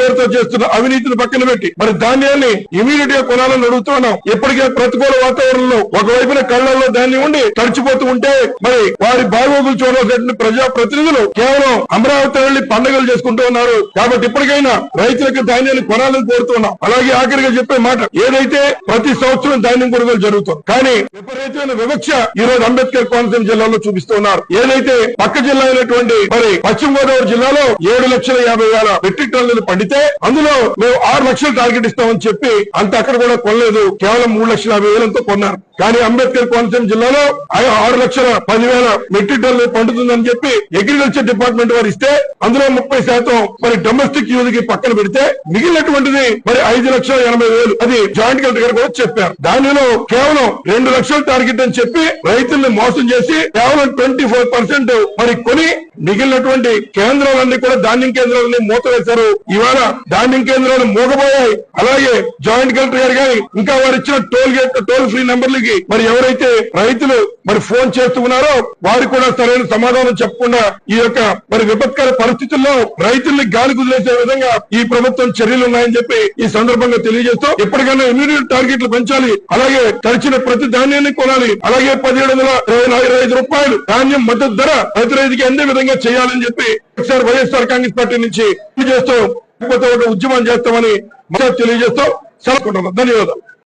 పేరుతో చేస్తున్న అవినీతిని పక్కన పెట్టి మరి ధాన్యాన్ని ఇమీడియట్గా కొనాలని అడుగుతున్నాం ఇప్పటికే ప్రతికూల వాతావరణంలో ఒకవైపున కళ్ళల్లో ధాన్యం ఉండి తడిచిపోతూ ఉంటే మరి వారి బాగోగులు చూడాల్సిన ప్రజా ప్రతినిధులు కేవలం అమరావతి వెళ్ళి పండుగలు చేసుకుంటూ ఉన్నారు. కాబట్టి ఇప్పటికైనా రైతులకు ధాన్యాన్ని కొనాలని కోరుతున్నాం అలాగే ఆఖరిగా చెప్పే మాట ఏదైతే ప్రతి సంవత్సరం ధాన్యం కొనుగోలు జరుగుతుంది. కానీ విపరీతమైన వివక్ష ఈ రోజు అంబేద్కర్ కోనసీమ జిల్లాలో చూపిస్తున్నారు ఏదైతే పక్క జిల్లా అయినటువంటి మరి పశ్చిమ గోదావరి జిల్లాలో ఏడు లక్షల యాభై వేల మెట్రిక్ టన్నులు పండితే అందులో మేము ఆరు లక్షలు టార్గెట్ ఇస్తామని చెప్పి అంత అక్కడ కూడా కొనలేదు. కేవలం మూడు లక్షల యాభై వేలంతో కొన్నారు. కానీ అంబేద్కర్ కోనసీమ జిల్లాలో ఆరు లక్షల పదివేల మెట్రిక్ టన్నులు పండుతుందని చెప్పి అగ్రికల్చర్ డిపార్ట్మెంట్ వారు ఇస్తే అందులో ముప్పై శాతం మరి డొమెస్టిక్ యూజ్కి పక్కన పెడితే మిగిలినటువంటిది మరి ఐదు లక్షల ఎనభై వేలు. అది జాయింట్ కలెక్టర్ గారు కూడా చెప్పారు. దానిలో కేవలం రెండు లక్షల టార్గెట్ అని చెప్పి రైతుల్ని మోసం చేసి కేవలం ట్వంటీ ఫోర్ పర్సెంట్ మరి కొని మిగిలినటువంటి కేంద్రాలన్నీ కూడా ధాన్యం కేంద్రాలన్నీ మూత వేశారు ఇవాళ ధాన్యం కేంద్రాలు మూగబోయాయి. అలాగే జాయింట్ కలెక్టర్ గారు కానీ ఇంకా వారు ఇచ్చిన టోల్ గేట్ టోల్ ఫ్రీ నెంబర్లకి మరి ఎవరైతే రైతులు మరి ఫోన్ చేస్తున్నారో వారు కూడా సరైన సమాధానం చెప్పకుండా ఈ యొక్క మరి విపత్కర పరిస్థితుల్లో రైతుల్ని గాలి కుదిలేసే విధంగా ఈ ప్రభుత్వం చర్యలు ఉన్నాయని చెప్పి ఈ సందర్భంగా తెలియజేస్తూ ఎప్పటికైనా ఇమీడియట్ టార్గెట్లు పెంచాలి. అలాగే తడిచిన ప్రతి ధాన్యాన్ని కొనాలి. అలాగే పదిహేడు వందల ఇరవై ఐదు రూపాయలు ధాన్యం మద్దతు ధర రైతు రైతుకి అందే విధంగా చేయాలని చెప్పి ఒకసారి వైఎస్ఆర్ కాంగ్రెస్ పార్టీ నుంచి చేస్తూ లేకపోతే ఒక ఉద్యమం చేస్తామని తెలియజేస్తూ సెలవుకుంటున్నాం ధన్యవాదాలు.